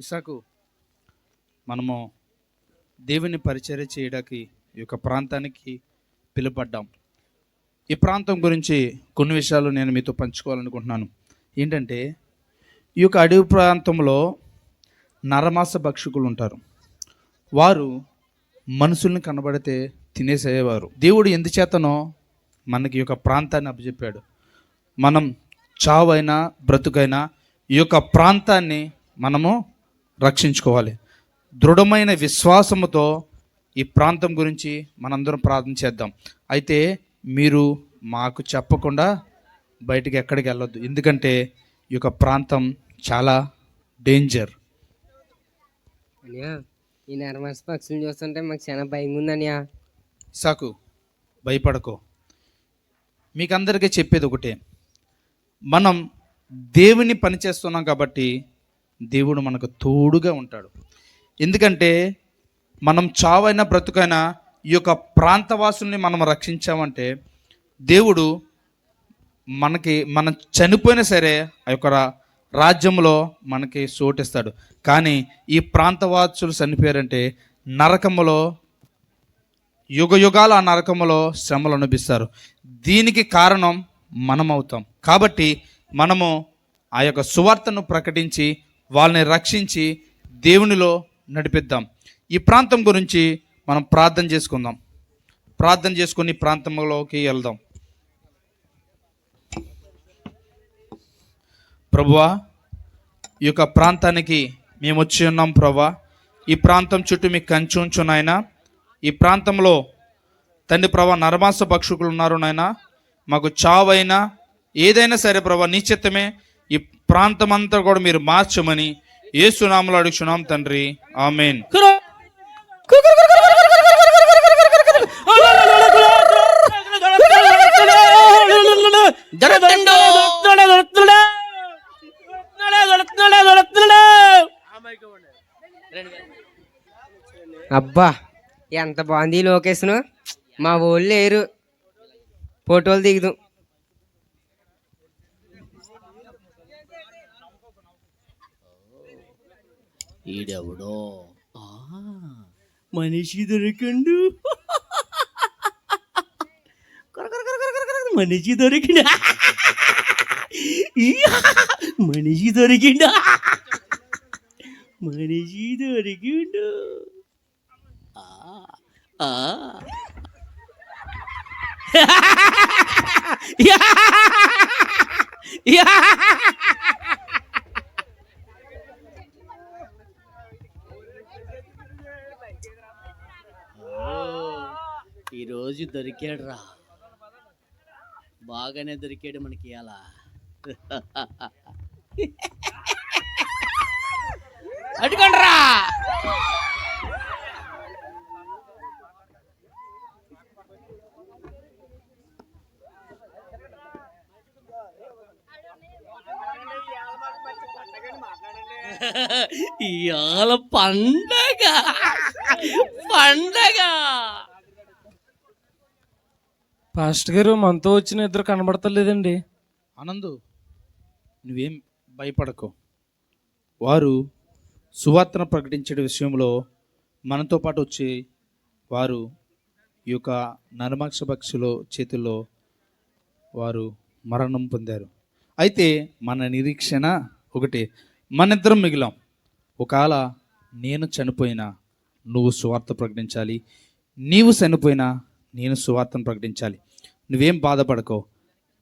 ఇసాకు మనము దేవుని పరిచర్య చేయడానికి ఈ యొక్క ప్రాంతానికి పిలుపడ్డాం ఈ ప్రాంతం గురించి కొన్ని విషయాలు నేను మీతో పంచుకోవాలనుకుంటున్నాను. ఏంటంటే ఈ యొక్క అడవి ప్రాంతంలో నరమాస భక్షకులు ఉంటారు. వారు మనుషుల్ని కనబడితే తినేసేవారు. దేవుడు ఎందుచేతనో మనకి ఈ యొక్క ప్రాంతాన్ని అప్పచెప్పాడు. మనం చావైనా బ్రతుకైనా ఈ యొక్క ప్రాంతాన్ని మనము రక్షించుకోవాలి. దృఢమైన విశ్వాసముతో ఈ ప్రాంతం గురించి మనందరం ప్రార్థన చేద్దాం. అయితే మీరు మాకు చెప్పకుండా బయటికి ఎక్కడికి వెళ్ళొద్దు. ఎందుకంటే ఈ యొక్క ప్రాంతం చాలా డేంజర్ ఈ నరమాస పక్షులను చూస్తుంటే మాకు చాలా భయంగా ఉంది అనియా సాకు భయపడకో. మీకందరికీ చెప్పేది ఒకటే. మనం దేవుని పని చేస్తున్నాం కాబట్టి దేవుడు మనకు తోడుగా ఉంటాడు. ఎందుకంటే మనం చావైనా బ్రతుకైనా ఈ యొక్క ప్రాంతవాసుల్ని మనం రక్షించామంటే దేవుడు మనకి మనం చనిపోయినా సరే ఆ యొక్క రాజ్యంలో మనకి చోటిస్తాడు. కానీ ఈ ప్రాంతవాసులు చనిపోయారంటే నరకములో యుగ యుగాలు ఆ నరకములో శ్రమలు అనిపిస్తారు దీనికి కారణం మనం అవుతాం కాబట్టి మనము ఆ యొక్క సువార్తను ప్రకటించి వాళ్ళని రక్షించి దేవునిలో నడిపిద్దాం. ఈ ప్రాంతం గురించి మనం ప్రార్థన చేసుకుందాం. ప్రార్థన చేసుకుని ప్రాంతంలోకి వెళ్దాం. ప్రభువా ఈ యొక్క ప్రాంతానికి మేము వచ్చి ఉన్నాం ప్రభా ఈ ప్రాంతం చుట్టూ మీకు కంచి ఉంచు నాయన. ఈ ప్రాంతంలో తండ్రి ప్రభా నరమాస భక్షకులు ఉన్నారు నాయన. మాకు చావైనా ఏదైనా సరే ప్రభా నీ ఈ ప్రాంతం అంతా కూడా మీరు మార్చమని ఏ సునాములు అడుగుచున్నాం తండ్రి ఆమెన్ అబ్బా ఎంత బాగుంది లొకేషన్ మా ఊళ్ళు లేరు ఫోటోలు దిగుదాం ఈడెవడో? ఆ, మనిషి దొరికిండు. మనిషి దొరికిండు. మనిషి దొరికిండు. మనిషి దొరికిండు. ఆ, ఆ. Yeah, yeah. ఓ, ఈరోజు దొరికాడు రా బాగానే దొరికాడు మనకి అలా అటుకోండ్రా ఇవాళ పండగ. పండగ. పాస్ట్ గారు మనతో వచ్చిన ఇద్దరు కనబడతలేదండి. ఆనందు నువ్వేం భయపడకు. వారు సువార్తను ప్రకటించే విషయంలో మనతో పాటు వచ్చి వారు ఈ యొక్క నరమాక్ష పక్షుల చేతుల్లో వారు మరణం పొందారు. అయితే మన నిరీక్షణ ఒకటి. మనిద్దరం మిగిలాం. ఒకవేళ నేను చనిపోయినా నువ్వు సువార్త ప్రకటించాలి నీవు చనిపోయినా నేను సువార్తను ప్రకటించాలి. నువ్వేం బాధపడకో.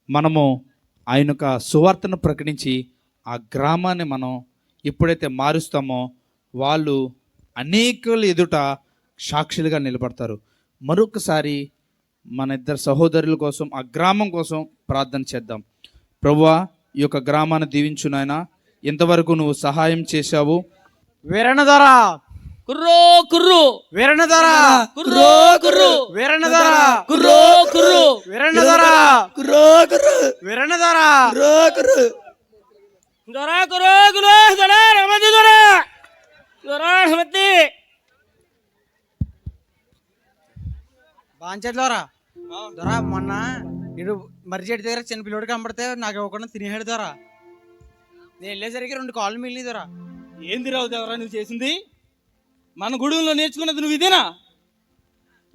మనము ఆయన యొక్క సువార్తను ప్రకటించి ఆ గ్రామాన్ని మనం ఎప్పుడైతే మారుస్తామో వాళ్ళు అనేకుల ఎదుట సాక్షులుగా నిలబడతారు. మరొకసారి మన ఇద్దరు సహోదరుల కోసం ఆ గ్రామం కోసం ప్రార్థన చేద్దాం. ప్రభువా ఈ యొక్క గ్రామాన్ని దీవించు నాయన. ఇంతవరకు నువ్వు సహాయం చేశావు? వీరన్నధర కుర్రో కుర్రు. వీరన్నధర కుర్రో కుర్రు. వీరన్నధర కుర్రో కుర్రు. వీరన్నధర కుర్రో కుర్రు. వీరన్నధర కుర్రో కుర్రు. దొరా కురో కురో దొరా రమతి దొరా. దొరా రమతి. బాంచెట్ ద్వారా దొరా మొన్న ఇడు మర్రి చెట్టు దగ్గర చిన్న పిల్లోడు కనబడితే నాకు ఇవ్వకుండా తినేసాడు దొరా. నేను వెళ్ళేసరికి రెండు కాళ్ళు మిగిలినాయి దొరా. ఏంది రావు దేవరా నువ్వు చేసింది? మన గుడులో నేర్చుకున్నది నువ్వు ఇదేనా?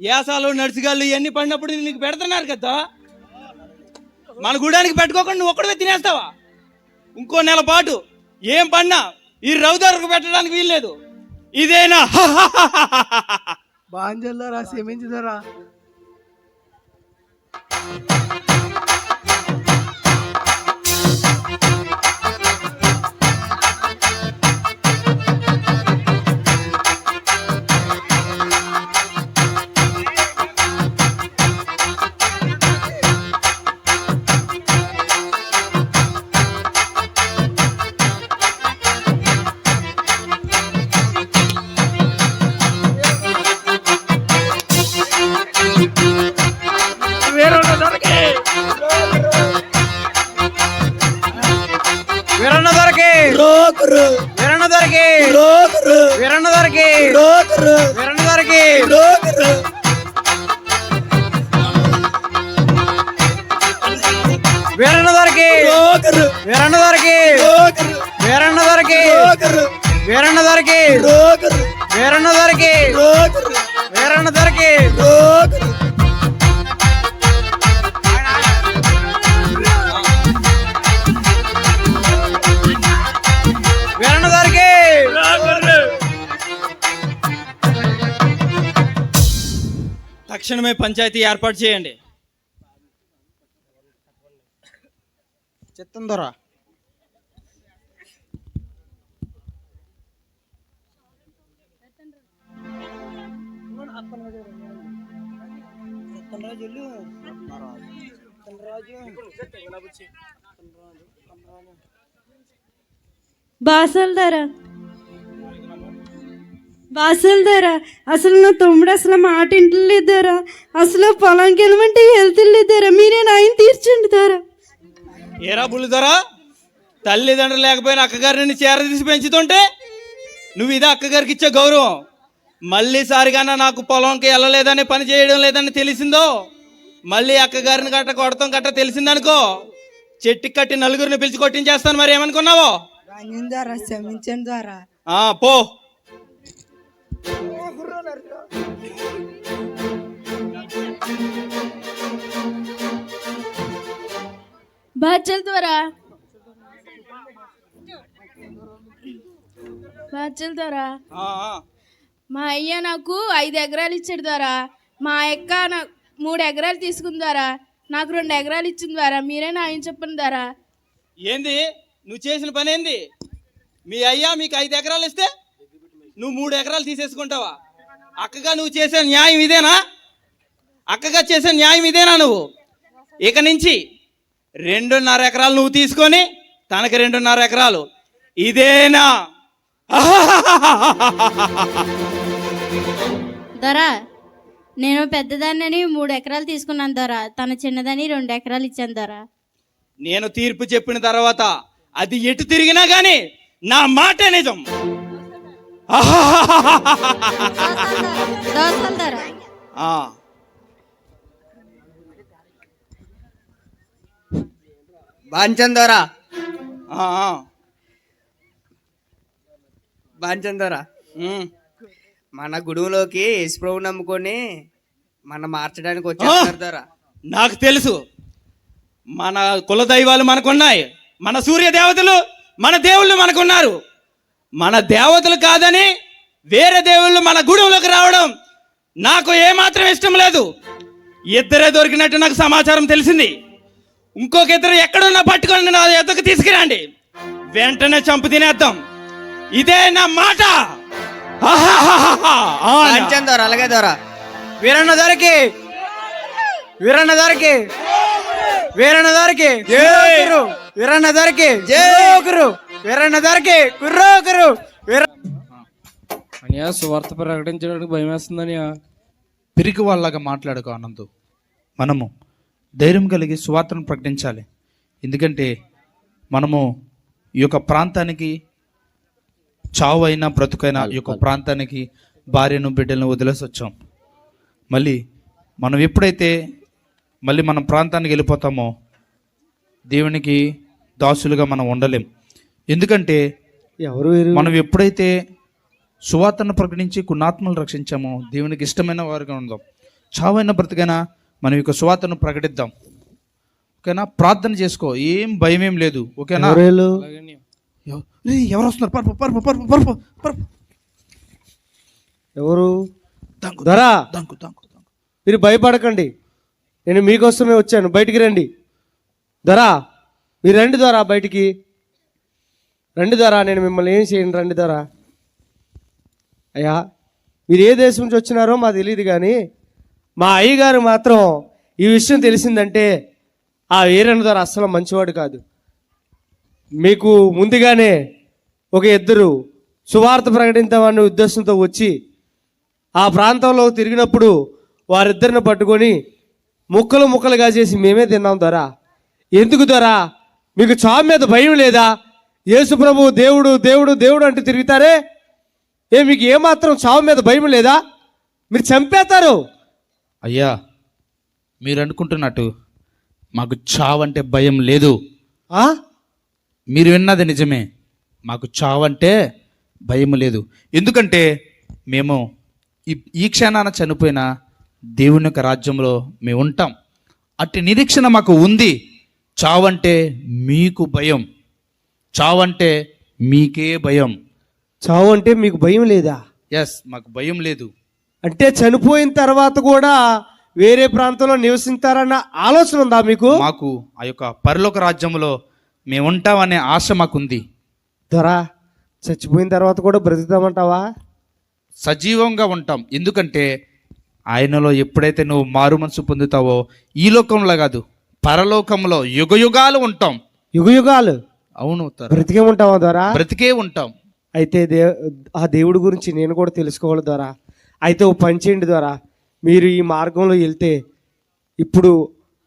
యాసాలు నడిచిగాళ్ళు ఇవన్నీ పడినప్పుడు నీకు పెడుతున్నారు కదా. మన గుడానికి పెట్టుకోకుండా నువ్వు ఒక్కడే తినేస్తావా? ఇంకో నెల పాటు ఏం పడినా ఈ రౌదారుకు పెట్టడానికి వీల్లేదు. ఇదేనా? బాంజల్లో రా వీరన్న దొరికి వీరన్న దొరికి వీరన్న దొరికి వీరన్న దొరికి వీరన్న దొరికి వీరన్న దొరికి వీరన్న దొరికి వీరన్న దొరికి వీరన్న దొరికి వీరన్న దొరికి తక్షణమే పంచాయతీ ఏర్పాటు చేయండి. చిత్తం దొర బాసల్దారా బాసల్దారా అసలు నా తమ్ముడు అసలు మాట ఇంటలేదారా అసలు పొలంకి వెళ్ళమంటే వెళ్తలేదారా మీరే నాయన తీర్చండి దారా. ఏరా బుల్లిదొరా తల్లిదండ్రులు లేకపోయినా అక్కగారిని చేరదీసి పెంచుతుంటే నువ్వు ఇది అక్కగారికి ఇచ్చే గౌరవం. మళ్ళీ సారిగానా నాకు పొలంకి వెళ్ళలేదని పని చేయడం లేదని తెలిసిందో? మళ్ళీ అక్కగారిని గట్ట కొడతాం గట్ట తెలిసిందనుకో? చెట్టు కట్టి నలుగురిని పిలిచి కొట్టించేస్తాను మరి ఏమనుకున్నావో? ద్వారా క్షమించండి ద్వారా ఆ, పో. బాచల్ ద్వారా. బాచల్ ద్వారా. మా అయ్య నాకు ఐదు ఎకరాలు ఇచ్చాడు ద్వారా. మా అక్క నా- మూడు ఎకరాలు తీసుకున్న ద్వారా. నాకు రెండు ఎకరాలు ఇచ్చిన ద్వారా. మీరే నా ఆయన చెప్పండి ద్వారా. ఏంది? నువ్వు చేసిన పని ఏంది? మీ అయ్యా మీకు ఐదు ఎకరాలు ఇస్తే నువ్వు మూడు ఎకరాలు తీసేసుకుంటావా? అక్కగా నువ్వు చేసే న్యాయం ఇదేనా? అక్కగా చేసే న్యాయం ఇదేనా నువ్వు? ఇక నుంచి రెండున్నర ఎకరాలు నువ్వు తీసుకొని తనకి రెండున్నర ఎకరాలు. ఇదేనా? దొరా నేను పెద్దదాన్నని మూడు ఎకరాలు తీసుకున్నాను దొరా. తన చిన్నదని రెండు ఎకరాలు ఇచ్చాను దొరా. నేను తీర్పు చెప్పిన తర్వాత అది ఎటు తిరిగినా గానీ నా మాట నిజం. బాంచందోరా ఆ, ఆ. బాంచందోరా. మన గుడువులోకి యశ్ప్రభు నమ్ముకొని మన మార్చడానికి వచ్చేస్తారు దొరా నాకు తెలుసు. మన కుల దైవాలు మనకున్నాయి. మన సూర్య దేవతలు మన దేవుళ్ళు మనకున్నారు. మన దేవతలు కాదని వేరే దేవుళ్ళు మన గుడువులోకి రావడం నాకు ఏమాత్రం ఇష్టం లేదు. ఇద్దరే దొరికినట్టు నాకు సమాచారం తెలిసింది. ఇంకొక ఇద్దరు ఎక్కడున్నా పట్టుకొని నా ఎద్దకు తీసుకురండి. వెంటనే చంపు తినేద్దాం. ఇదే నా మాట. అలాగే దొరా వీరన్న దొరికి వీరన్న దొరికి వీరన్న దొరికి వీరన్న దొరికి కుర్రోకురు వీరన్న దొరికి వీర అనియా సువార్త ప్రకటించడానికి భయం వేస్తుందనియా పిరికి వాళ్ళగా మాట్లాడుకో ఆనందు మనము ధైర్యం కలిగి సువార్తను ప్రకటించాలి. ఎందుకంటే మనము ఈ యొక్క ప్రాంతానికి చావు అయినా బ్రతుకైనా ఈ యొక్క ప్రాంతానికి భార్యను బిడ్డలను వదిలేసి వచ్చాం. మళ్ళీ మనం ఎప్పుడైతే మళ్ళీ మన ప్రాంతానికి వెళ్ళిపోతామో దేవునికి దాసులుగా మనం ఉండలేం. ఎందుకంటే ఎవరు వేరు? మనం ఎప్పుడైతే సువార్తను ప్రకటించి కొన్ని ఆత్మలు రక్షించామో దేవునికి ఇష్టమైన వారుగా ఉందాం. చావైన బ్రతికైనా మనం ఇక సువార్తను ప్రకటిద్దాం. ఓకేనా? ప్రార్థన చేసుకో. ఏం భయం ఏం లేదు. ఓకేనా? ఎవరు వస్తున్నారు? పరుపు పరుపు పరుపు పరుపు పరుపు. ఎవరు? దంకు దొరా. దంకు దంకు దంకు. మీరు భయపడకండి. నేను మీకోసమే వచ్చాను. బయటికి రండి. దొరా. మీరు రండి దొరా బయటికి. రండి ధర నేను మిమ్మల్ని ఏం చేయను రండి ధర అయ్యా మీరు ఏ దేశం నుంచి వచ్చినారో మాకు తెలియదు కానీ మా అయ్యగారు మాత్రం ఈ విషయం తెలిసిందంటే ఆ వీరన్న ద్వారా అస్సలు మంచివాడు కాదు. మీకు ముందుగానే ఒక ఇద్దరు సువార్త ప్రకటించామనే ఉద్దేశంతో వచ్చి ఆ ప్రాంతంలో తిరిగినప్పుడు వారిద్దరిని పట్టుకొని ముక్కలు ముక్కలుగా చేసి మేమే తిన్నాం ద్వారా ఎందుకు ధర మీకు చావు మీద భయం లేదా? యేసు ప్రభు దేవుడు దేవుడు దేవుడు అంటూ తిరుగుతారే? ఏ మీకు ఏమాత్రం చావు మీద భయం లేదా? మీరు చంపేస్తారు. అయ్యా మీరు అనుకుంటున్నట్టు మాకు చావంటే భయం లేదు? మీరు విన్నది నిజమే. మాకు చావంటే భయం లేదు. ఎందుకంటే మేము ఈ ఈ క్షణాన చనిపోయిన దేవుని యొక్క రాజ్యంలో మేము ఉంటాం. అట్టి నిరీక్షణ మాకు ఉంది. చావంటే మీకు భయం. చావంటే మీకే భయం. చావు అంటే మీకు భయం లేదా? ఎస్ మాకు భయం లేదు. అంటే చనిపోయిన తర్వాత కూడా వేరే ప్రాంతంలో నివసిస్తారన్న ఆలోచన ఉందా మీకు? మాకు ఆ యొక్క పరలోక రాజ్యంలో మేము ఉంటామనే ఆశ మాకుంది. దొరా చచ్చిపోయిన తర్వాత కూడా బ్రతుకుతామంటావా? సజీవంగా ఉంటాం. ఎందుకంటే ఆయనలో ఎప్పుడైతే నువ్వు మారు మనసు పొందుతావో ఈ లోకంలో కాదు పరలోకంలో యుగ యుగాలు ఉంటాం. యుగ యుగాలు అవును. బ్రతికే ఉంటావా దొరా? బ్రతికే ఉంటాం. అయితే దే ఆ దేవుడి గురించి నేను కూడా తెలుసుకోవాలి ద్వారా అయితే ఓ పని చేయండి ద్వారా మీరు ఈ మార్గంలో వెళ్తే ఇప్పుడు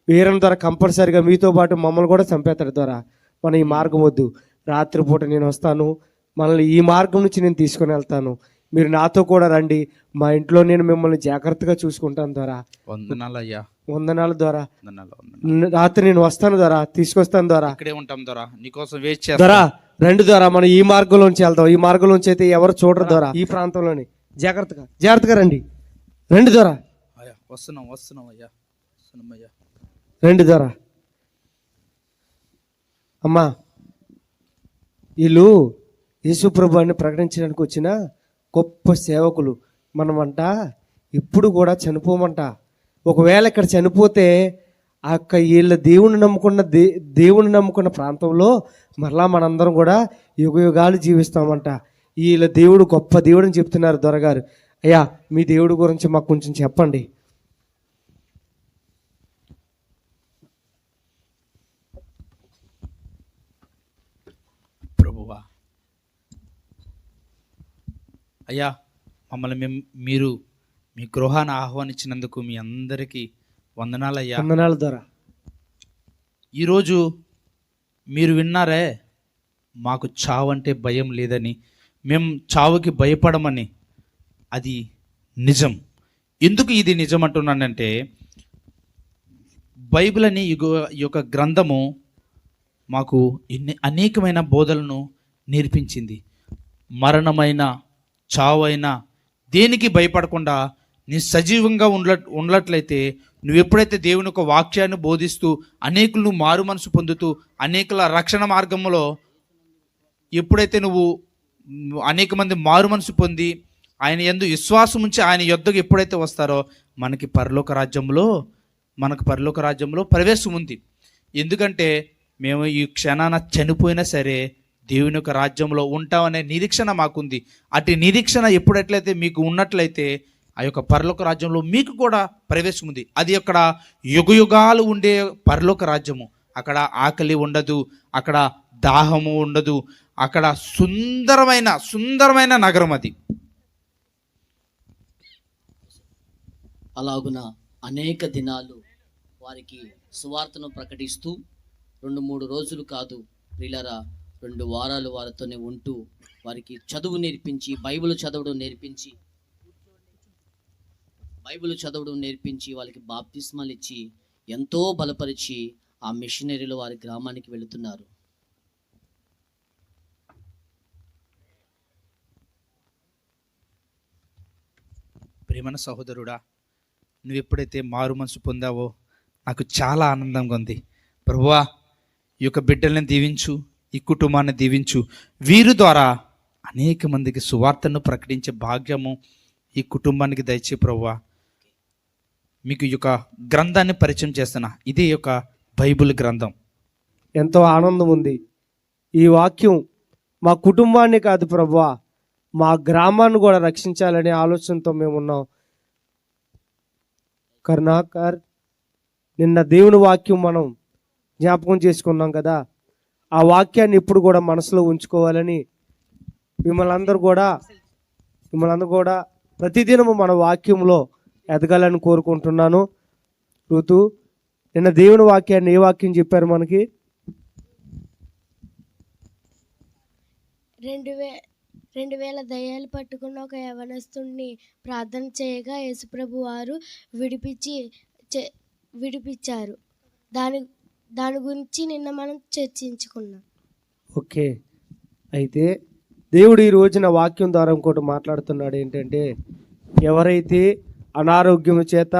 వీరం ద్వారా కంపల్సరిగా మీతో పాటు మమ్మల్ని కూడా చంపేస్తాడు ద్వారా మన ఈ మార్గం వద్దు. రాత్రిపూట నేను వస్తాను. మనల్ని ఈ మార్గం నుంచి నేను తీసుకొని వెళ్తాను. మీరు నాతో కూడా రండి. మా ఇంట్లో నేను మిమ్మల్ని జాగ్రత్తగా చూసుకుంటాను ద్వారా వందనాలు అయ్యా వందనాల ద్వారా. రాత్రి నేను వస్తాను ద్వారా తీసుకొస్తాను ద్వారా. ఇక్కడే ఉంటాం దొరా నీకోసం చేస్తాం. దొరా రెండు ద్వారా మనం ఈ మార్గంలోంచి వెళ్దాం. ఈ మార్గంలోంచి అయితే ఎవరు చూడరు దొరా ఈ ప్రాంతంలోని. జాగ్రత్తగా జాగ్రత్తగా రండి. రెండు దొరా అయ్యా వస్తున్నాం వస్తున్నాం అయ్యా. వస్తున్నాం అయ్యా. రెండు దొరా అమ్మా వీళ్ళు యేసుప్రభుని ప్రకటించడానికి వచ్చిన గొప్ప సేవకులు మనమంట ఇప్పుడు కూడా చనిపోమంట. ఒకవేళ ఇక్కడ చనిపోతే ఆ యొక్క వీళ్ళ దేవుని నమ్ముకున్న దే దేవుని నమ్ముకున్న ప్రాంతంలో మరలా మనందరం కూడా యుగ యుగాలు జీవిస్తామంట. వీళ్ళ దేవుడు గొప్ప దేవుడు అని చెప్తున్నారు దొరగారు. అయ్యా మీ దేవుడి గురించి మాకు కొంచెం చెప్పండి. ప్రభువా అయ్యా మమ్మల్ని మేము మీరు మీ గృహాన్ని ఆహ్వానించినందుకు మీ అందరికీ వందనాలయ్యా. వందనాల ద్వారా. ఈరోజు మీరు విన్నారే మాకు చావంటే భయం లేదని మేము చావుకి భయపడమని. అది నిజం. ఎందుకు ఇది నిజం అంటున్నానంటే బైబిల్ అనే ఈ యొక్క గ్రంథము మాకు ఎన్ని అనేకమైన బోధలను నేర్పించింది. మరణమైన చావైన దేనికి భయపడకుండా నీ సజీవంగా ఉండ ఉండట్లయితే నువ్వు ఎప్పుడైతే దేవుని యొక్క వాక్యాన్ని బోధిస్తూ అనేకులను మారు మనసు పొందుతూ అనేకుల రక్షణ మార్గంలో ఎప్పుడైతే నువ్వు అనేక మంది మారు మనసు పొంది ఆయన ఎందు విశ్వాసం ఉంచి ఆయన యొద్దకు ఎప్పుడైతే వస్తారో మనకి పరలోక రాజ్యంలో మనకు పరలోక రాజ్యంలో ప్రవేశం ఉంది. ఎందుకంటే మేము ఈ క్షణాన చనిపోయినా సరే దేవుని యొక్క రాజ్యంలో ఉంటామనే నిరీక్షణ మాకుంది. అటు నిరీక్షణ ఎప్పుడట్లయితే మీకు ఉన్నట్లయితే ఆ యొక్క పరలోక రాజ్యంలో మీకు కూడా ప్రవేశం ఉంది. అది అక్కడ యుగయుగాలు ఉండే పరలోక రాజ్యము. అక్కడ ఆకలి ఉండదు అక్కడ దాహము ఉండదు అక్కడ సుందరమైన సుందరమైన నగరం అది. అలాగున అనేక దినాలు వారికి సువార్తను ప్రకటిస్తూ రెండు మూడు రోజులు కాదు ప్రిలరా రెండు వారాలు వారితోనే ఉంటూ వారికి చదువు నేర్పించి బైబిల్ చదవడం నేర్పించి బైబిల్ చదవడం నేర్పించి వాళ్ళకి బాప్తిస్మాలు ఇచ్చి ఎంతో బలపరిచి ఆ మిషనరీలు వారి గ్రామానికి వెళుతున్నారు. ప్రేమన సహోదరుడా నువ్వు ఎప్పుడైతే మారు మనసు పొందావో నాకు చాలా ఆనందంగా ఉంది. ప్రభువా ఈ యొక్క బిడ్డల్ని దీవించు ఈ కుటుంబాన్ని దీవించు. వీరు ద్వారా అనేక మందికి సువార్తను ప్రకటించే భాగ్యము ఈ కుటుంబానికి దయచే ప్రభువా. మీకు ఈ యొక్క గ్రంథాన్ని పరిచయం చేస్తున్నా ఇది ఒక యొక్క బైబిల్ గ్రంథం. ఎంతో ఆనందం ఉంది. ఈ వాక్యం మా కుటుంబాన్ని కాదు ప్రభా మా గ్రామాన్ని కూడా రక్షించాలనే ఆలోచనతో మేము ఉన్నాం. కరుణాకర్ నిన్న దేవుని వాక్యం మనం జ్ఞాపకం చేసుకున్నాం కదా ఆ వాక్యాన్ని ఇప్పుడు కూడా మనసులో ఉంచుకోవాలని మిమ్మల్ని అందరూ కూడా మిమ్మల్ని అందరూ కూడా ప్రతిదినము మన వాక్యంలో ఎదగాలని కోరుకుంటున్నాను. ఋతు నిన్న దేవుని వాక్యాన్ని ఏ వాక్యం చెప్పారు మనకి? రెండు వే రెండు వేల దయ్యాలు పట్టుకున్న ఒక యవనస్తుడిని ప్రార్థన చేయగా యేసుప్రభు వారు విడిపించి విడిపించారు. దాని దాని గురించి నిన్న మనం చర్చించుకున్నాం. ఓకే. అయితే దేవుడు ఈ రోజున వాక్యం ద్వారా ఇంకోటి మాట్లాడుతున్నాడు ఏంటంటే ఎవరైతే అనారోగ్యం చేత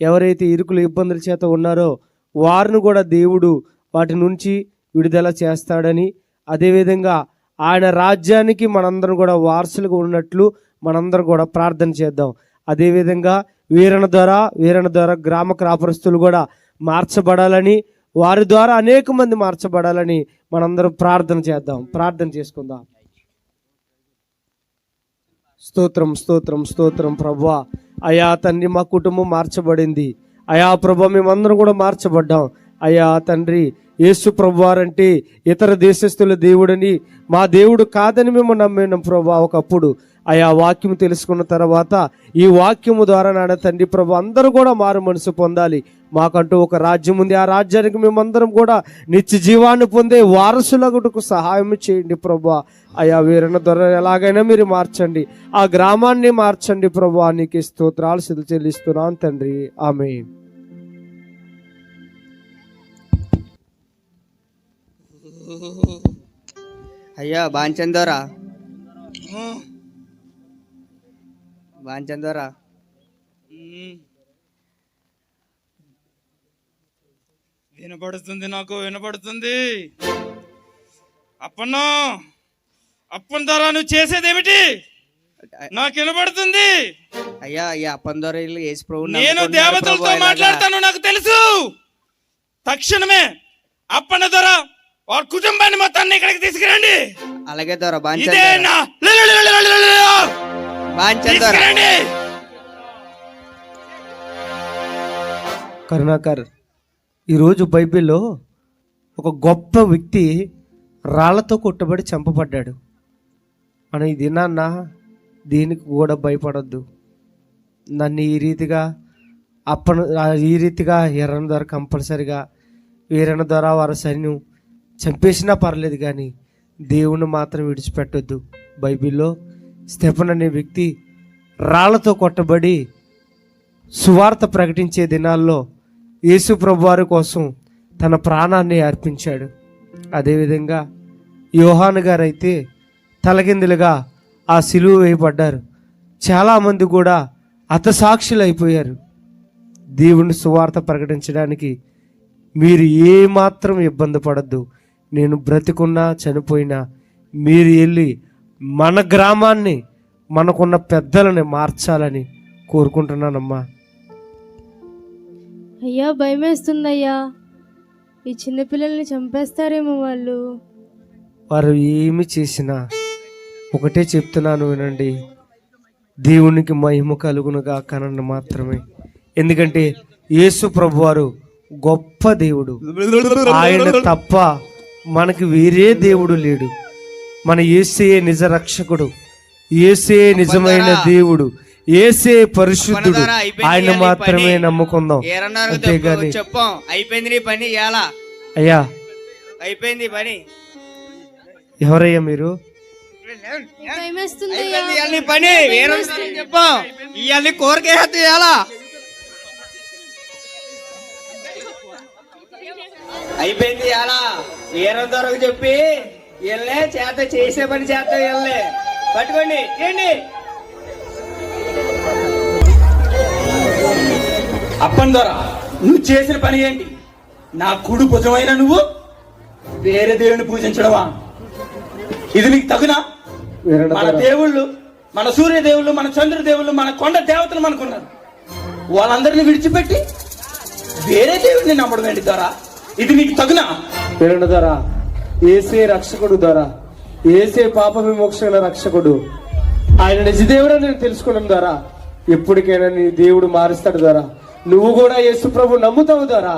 ఎవరైతే ఇరుకులు ఇబ్బందుల చేత ఉన్నారో వారిని కూడా దేవుడు వాటి నుంచి విడుదల చేస్తాడని అదేవిధంగా ఆయన రాజ్యానికి మనందరం కూడా వారసులుగా ఉన్నట్లు మనందరం కూడా ప్రార్థన చేద్దాం. అదేవిధంగా వీరణ ద్వారా వీరణ ద్వారా గ్రామ కాపురస్తులు కూడా మార్చబడాలని వారి ద్వారా అనేక మంది మార్చబడాలని మనందరం ప్రార్థన చేద్దాం. ప్రార్థన చేసుకుందాం. స్తోత్రం స్తోత్రం స్తోత్రం ప్రభా. అయా తండ్రి మా కుటుంబం మార్చబడింది. అయా ప్రభ మేమందరం కూడా మార్చబడ్డాం. అయ్యా తండ్రి యేసు ప్రభువారంటే ఇతర దేశస్తుల దేవుడని మా దేవుడు కాదని మేము నమ్మినాం ప్రభా ఒకప్పుడు. ఆయా వాక్యం తెలుసుకున్న తర్వాత ఈ వాక్యము ద్వారా నాడ తండ్రి ప్రభు అందరూ కూడా మారు మనసు పొందాలి. మాకంటూ ఒక రాజ్యం ఉంది. ఆ రాజ్యానికి మేమందరం కూడా నిత్య జీవాన్ని పొందే వారసులగుటకు సహాయం చేయండి ప్రభా. అయా వీరన్న దొర ఎలాగైనా మీరు మార్చండి. ఆ గ్రామాన్ని మార్చండి ప్రభా. నీకు స్తోత్రాలు సిద్ధ చెల్లిస్తున్నాను తండ్రి. ఆమె అయ్యా బాంచందోరా బాంచందోరా వినపడుతుంది నాకు వినపడుతుంది అప్పన్నో అప్పన్ ద్వారా నువ్వు చేసేదేమిటి? నాకు వినపడుతుంది అయ్యా అయ్యా యేసు ప్రభు నేను దేవతలతో మాట్లాడతాను నాకు తెలుసు. తక్షణమే అప్పన్న ద్వారా వారి కుటుంబాన్ని మొత్తాన్ని ఇక్కడికి తీసుకురండి. అలాగే తీసుకురండి. కరుణాకర్ ఈరోజు బైబిల్లో ఒక గొప్ప వ్యక్తి రాళ్ళతో కొట్టబడి చంపబడ్డాడు. మనం ఈ దినాన్న దీనికి కూడా భయపడొద్దు. నన్ను ఈ రీతిగా అప్పను ఈ రీతిగా ఎర్రన ద్వారా కంపల్సరిగా వీరన ద్వారా వారి సైన్యం చంపేసినా పర్లేదు కానీ దేవుణ్ణి మాత్రం విడిచిపెట్టొద్దు. బైబిల్లో స్టెఫన్ అనే వ్యక్తి రాళ్ళతో కొట్టబడి సువార్త ప్రకటించే దినాల్లో యేసు ప్రభువారి కోసం తన ప్రాణాన్ని అర్పించాడు. అదేవిధంగా యోహాన్ గారైతే తలకిందులుగా ఆ సిలువ వేయబడ్డారు. చాలామంది కూడా అతసాక్షులు అయిపోయారు దేవుని సువార్త ప్రకటించడానికి మీరు ఏమాత్రం ఇబ్బంది పడద్దు. నేను బ్రతికున్నా చనిపోయినా మీరు వెళ్ళి మన గ్రామాన్ని మనకున్న పెద్దలని మార్చాలని కోరుకుంటున్నానమ్మా. అయ్యా భయమేస్తుందయ్యా. ఈ చిన్నపిల్లల్ని చంపేస్తారేమో వాళ్ళు. వారు ఏమి చేసినా ఒకటే చెప్తున్నాను వినండి. దేవునికి మహిమ కలుగునుగా కనండి మాత్రమే. ఎందుకంటే యేసు ప్రభువారు గొప్ప దేవుడు. ఆయన తప్ప మనకి వేరే దేవుడు లేడు. మన ఏసే నిజ రక్షకుడు ఏసే నిజమైన దేవుడు. ఏసే పరిశుద్ధుడు. ఆయన మాత్రమే నమ్ముకుందాం. అంతేగాని చెప్పాం అయిపోయింది నీ పని ఇవాళ అయ్యా. అయిపోయింది పని. ఎవరయ్యా మీరు? పని. వేరే చెప్పాం ఇవాళ నీ కోరికేస్తే ఇవాళ అయిపోయింది ఇవాళ వేరే దొరకు చెప్పి వీళ్ళనే చేత చేసే పని చేత వీళ్ళనే పట్టుకోండి చేయండి అప్పని ద్వారా నువ్వు చేసిన పని ఏంటి? నా కుడు భుజమైన నువ్వు? వేరే దేవుని పూజించడమా? ఇది నీకు తగునా? మన దేవుళ్ళు మన సూర్య దేవుళ్ళు మన చంద్ర దేవుళ్ళు మన కొండ దేవతలు మనకున్నారు. వాళ్ళందరిని విడిచిపెట్టి వేరే దేవుడిని నమ్మడం ఏంటి ద్వారా? ఇది నీకు తగునా? వీరన్న దొర ఏసే రక్షకుడు దొర ఏసే పాప విమోక్షణ రక్షకుడు. ఆయన నిజదేవుడు నేను తెలుసుకోవడం ద్వారా. ఎప్పటికైనా నీ దేవుడు మారుస్తాడు ద్వారా. నువ్వు కూడా యేసు ప్రభు నమ్ముతావు ద్వారా.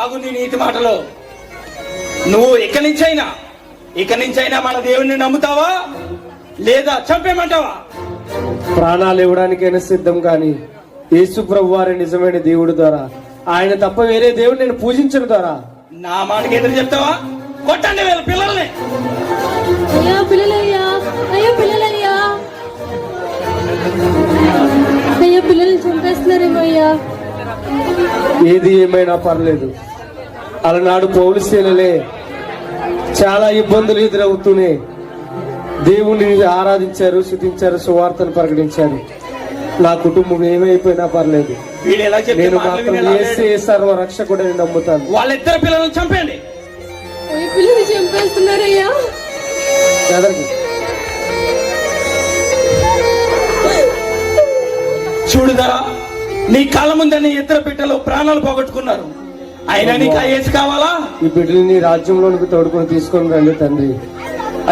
ఆగు నీ నీతి మాటలో. నువ్వు ఇక నుంచైనా ఇక నుంచైనా మన దేవుణ్ణి నమ్ముతావా? లేదా చంపేమంటావా ప్రాణాలు ఇవ్వడానికైనా సిద్ధం కానీ యేసు ప్రభు వారి నిజమైన దేవుడు ద్వారా. ఆయన తప్ప వేరే దేవుడు నేను పూజించడం ద్వారా. నా మాటకి ఎదురు చెప్తావా? కొట్టండి వీళ్ళ పిల్లల్ని. అయ్యా పిల్లలయ్యా అయ్యా పిల్లలయ్యా. అయ్యా పిల్లల్ని చంపేస్తున్నారేమో అయ్యా. ఏది ఏమైనా పర్లేదు. అలనాడు పౌలిశీలలే చాలా ఇబ్బందులు ఎదురవుతూనే దేవుణ్ణి ఆరాధించారు శుతించారు సువార్తను ప్రకటించారు. నా కుటుంబం ఏమైపోయినా పర్లేదు. వీళ్ళు ఎలా చెప్తే నేను మాత్రం వినేలా ఏసే లేడు. సర్వ రక్షకుడని నమ్ముతాను. వాళ్ళిద్దరు పిల్లల్ని చంపండి అయ్యా పిల్లల్ని చంపేస్తున్నారయ్యా. చూడుదరా నీ కళ్ళ ముందే నీ ఇద్దరు బిడ్డలు ప్రాణాలు పోగొట్టుకున్నారు. అయినా నీకు ఆ ఏసు కావాలా? ఈ బిడ్డని రాజ్యంలోనికి తోడుకొని తీసుకొని రండి తండ్రి.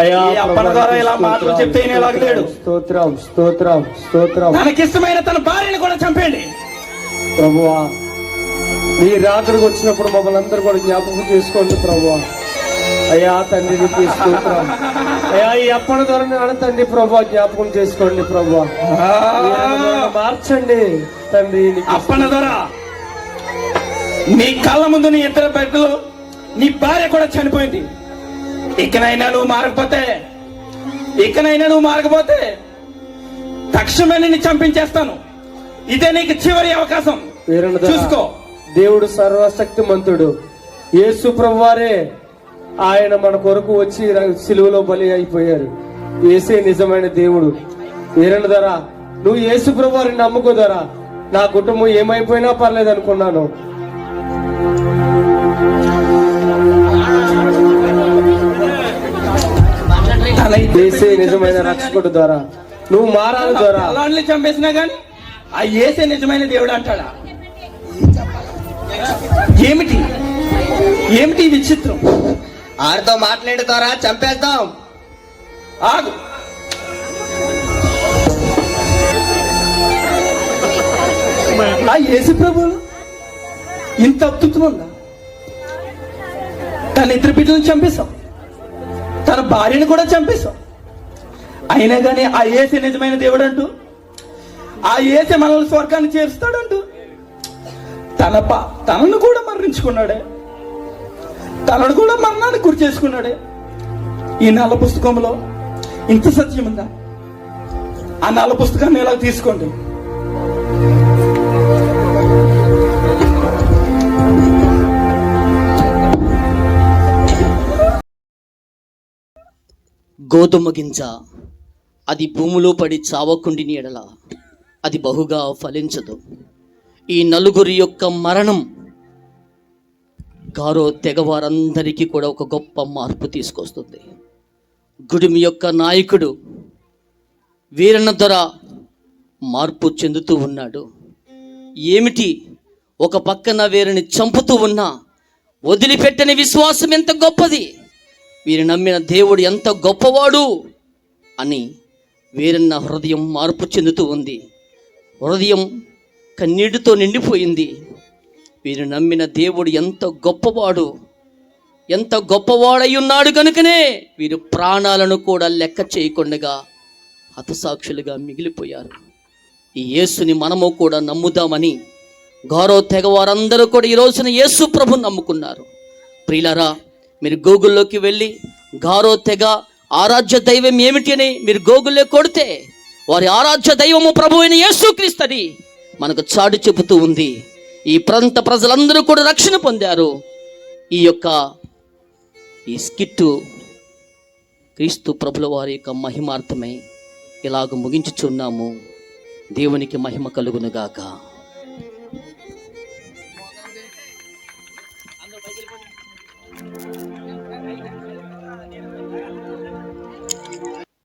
అయ్యా ఈ అప్పన ద్వారా ఇలా మాటలు చెప్తే లేడు. స్తోత్రం స్తోత్రం స్తోత్రం. తనకిష్టమైన తన భార్యను కూడా చంపండి ప్రభువా నీ రాత్రికి వచ్చినప్పుడు మమ్మల్ని అందరూ కూడా జ్ఞాపకం చేసుకోండి ప్రభువా. అయ్యా తండ్రి నీకు స్తోత్రం. అయ్యా ఈ అప్పన ద్వారా తండ్రి ప్రభు జ్ఞాపకం చేసుకోండి ప్రభు. మార్చండి తండ్రి నీకు అప్పన ద్వారా నీ కళ్ళ ముందు నీ ఇద్దరు బిడ్డలు నీ భార్య కూడా చనిపోయింది. ఇకనైనా నువ్వు మారకపోతే ఇకనైనా నువ్వు మారకపోతే తక్షణమే నిన్ను చంపించేస్తాను. ఇదే నీకు చివరి అవకాశం. చూసుకో. దేవుడు సర్వశక్తిమంతుడు. యేసు ప్రభువారే ఆయన మన కొరకు వచ్చి సిలువలో బలి అయిపోయారు. ఏసే నిజమైన దేవుడు. ఏరణ ధర నువ్వు ఏసు ప్రభువారిని నమ్ముకో ధర. నా కుటుంబం ఏమైపోయినా పర్లేదు అనుకున్నాను. ఏసే నిజమైన రక్షకుడు ద్వారా నువ్వు మారాలి ద్వారా అలాంటి చంపేసినా గాని ఆ ఏసే నిజమైన దేవుడు అంటాడా? ఏమిటి? ఏమిటి విచిత్రం? ఆడితో మాట్లాడే ద్వారా చంపేద్దాం. ఆగు. ఆ యేసు ప్రభు ఇంత అద్భుతం ఉందా తన ఇద్దరు బిడ్డలను చంపేశాం. తన భార్యను కూడా చంపేశాం. అయినా కానీ ఆ ఏసే నిజమైన దేవుడు అంటూ ఆ ఏసే మనల్ని స్వర్గాన్ని చేరుస్తాడంటూ తన పా తనను కూడా మరణించుకున్నాడే. తనను కూడా మరణానికి గురి చేసుకున్నాడే. ఈ నల్ల పుస్తకంలో ఇంత సత్యం ఉందా? ఆ నల్ల పుస్తకాన్ని ఎలా తీసుకోండి? గోధుమ గింజ. అది భూమిలో పడి చావకుండిని ఎడల. అది బహుగా ఫలించదు. ఈ నలుగురి యొక్క మరణం గారో తెగవారందరికీ కూడా ఒక గొప్ప మార్పు తీసుకొస్తుంది. గుడిమి యొక్క నాయకుడు వీరన్న దొర మార్పు చెందుతూ ఉన్నాడు. ఏమిటి? ఒక పక్కన వీరిని చంపుతూ ఉన్నా వదిలిపెట్టని విశ్వాసం ఎంత గొప్పది? వీరు నమ్మిన దేవుడు ఎంత గొప్పవాడు అని వీరన్న హృదయం మార్పు చెందుతూ ఉంది. హృదయం కన్నీటితో నిండిపోయింది. వీరు నమ్మిన దేవుడు ఎంత గొప్పవాడు ఎంత గొప్పవాడై ఉన్నాడు కనుకనే వీరు ప్రాణాలను కూడా లెక్క చేయకుండగా హతసాక్షులుగా మిగిలిపోయారు. ఈ యేసుని మనము కూడా నమ్ముదామని గౌరవ తెగ వారందరూ కూడా ఈ రోజున యేసు ప్రభు నమ్ముకున్నారు. ప్రియులరా మీరు గూగుల్లోకి వెళ్ళి గారో తెగ ఆరాధ్య దైవం ఏమిటి అని మీరు గూగుల్లో కొడితే వారి ఆరాధ్య దైవము ప్రభు అయిన యేసుక్రీస్తని మనకు చాటు చెబుతూ ఉంది. ఈ ప్రాంత ప్రజలందరూ కూడా రక్షణ పొందారు. ఈ యొక్క ఈ స్కిట్టు క్రీస్తు ప్రభుల వారి యొక్క మహిమార్థమై ఇలాగ ముగించుచున్నాము. దేవునికి మహిమ కలుగునుగాక.